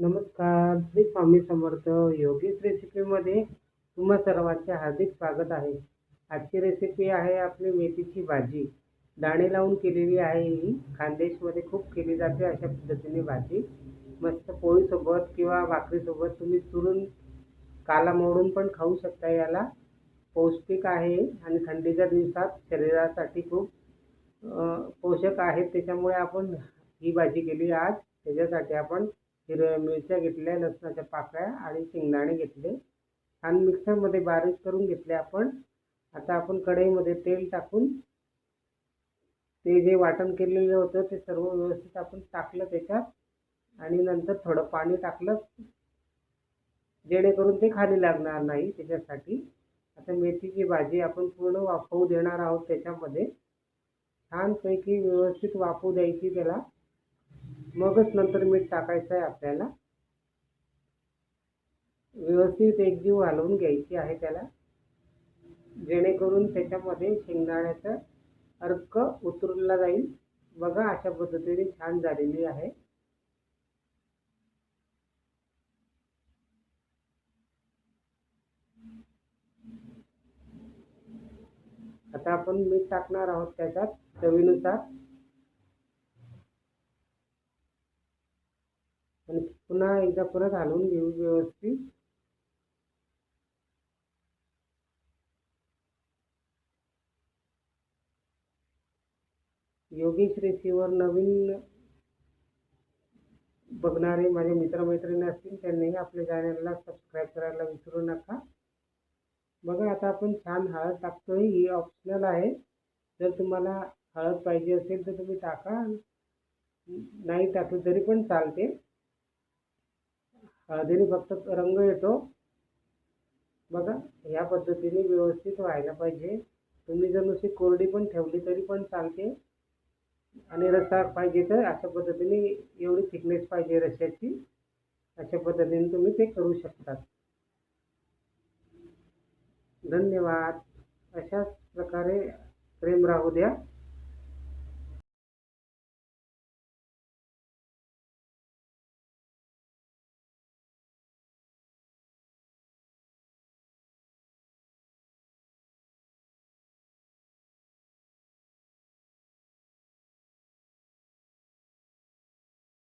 नमस्कार श्री स्वामी समर्थ योगीच रेसिपीमध्ये तुम्हा सर्वांचे हार्दिक स्वागत आहे. आजची रेसिपी आहे आपली मेथीची भाजी. दाणे लावून केलेली आहे ही. खानदेशमध्ये खूप केली जाते अशा पद्धतीने भाजी. मस्त पोळीसोबत किंवा भाकरीसोबत तुम्ही चुरून काला मोडून पण खाऊ शकता याला. पौष्टिक आहे आणि थंडीच्या दिवसात शरीरासाठी खूप पोषक आहे. त्याच्यामुळे आपण ही भाजी केली आज. त्याच्यासाठी आपण हिरव्या मिरच्या घेतल्या लसणाच्या पाकळ्या आणि शेंगदाणे घेतले. छान मिक्सरमध्ये बारीक करून घेतले आपण. आता आपण कढईमध्ये तेल टाकून ते जे वाटण केलेलं होतं ते सर्व व्यवस्थित आपण टाकलं त्याच्यात. आणि नंतर थोडं पाणी टाकलं जेणेकरून ते खाली लागणार नाही त्याच्यासाठी. आता मेथीची भाजी आपण पूर्ण वाफवू देणार आहोत त्याच्यामध्ये. छानपैकी व्यवस्थित वाफवू द्यायची त्याला. मगच नंतर मीठ टाकायचं आहे आपल्याला. व्यवस्थित एकजीव हलवून घ्यायची आहे त्याला. जेणेकरून त्याच्यामध्ये शेंगदाण्याचं अर्क उतरला जाईल. बघा अशा पद्धतीने छान झालेली आहे. आता आपण मीठ टाकणार आहोत त्याच्यात चवीनुसार. आणि पुन्हा एकदा परत हलवून घेऊ व्यवस्थित. योगेश रेसीवर नवीन बघणारे माझे मित्रमैत्रिणी असतील त्यांनीही आपल्या चॅनलला सबस्क्राईब करायला विसरू नका. बघा आता आपण छान हळद टाकतोय. ही ऑप्शनल आहे. जर तुम्हाला हळद पाहिजे असेल तर तुम्ही टाका. नाही टाकली तरी पण चालते. हळदीने फक्त रंग येतो. बघा या पद्धतीने व्यवस्थित व्हायला पाहिजे. तुम्ही जर नुसती कोरडी पण ठेवली तरी पण चालते. आणि रस्सा पाहिजे तर अशा पद्धतीने एवढी थिकनेस पाहिजे रश्श्याची अशा पद्धतीने तुम्ही ते करू शकता. धन्यवाद. अशाच प्रकारे प्रेम राहू द्या.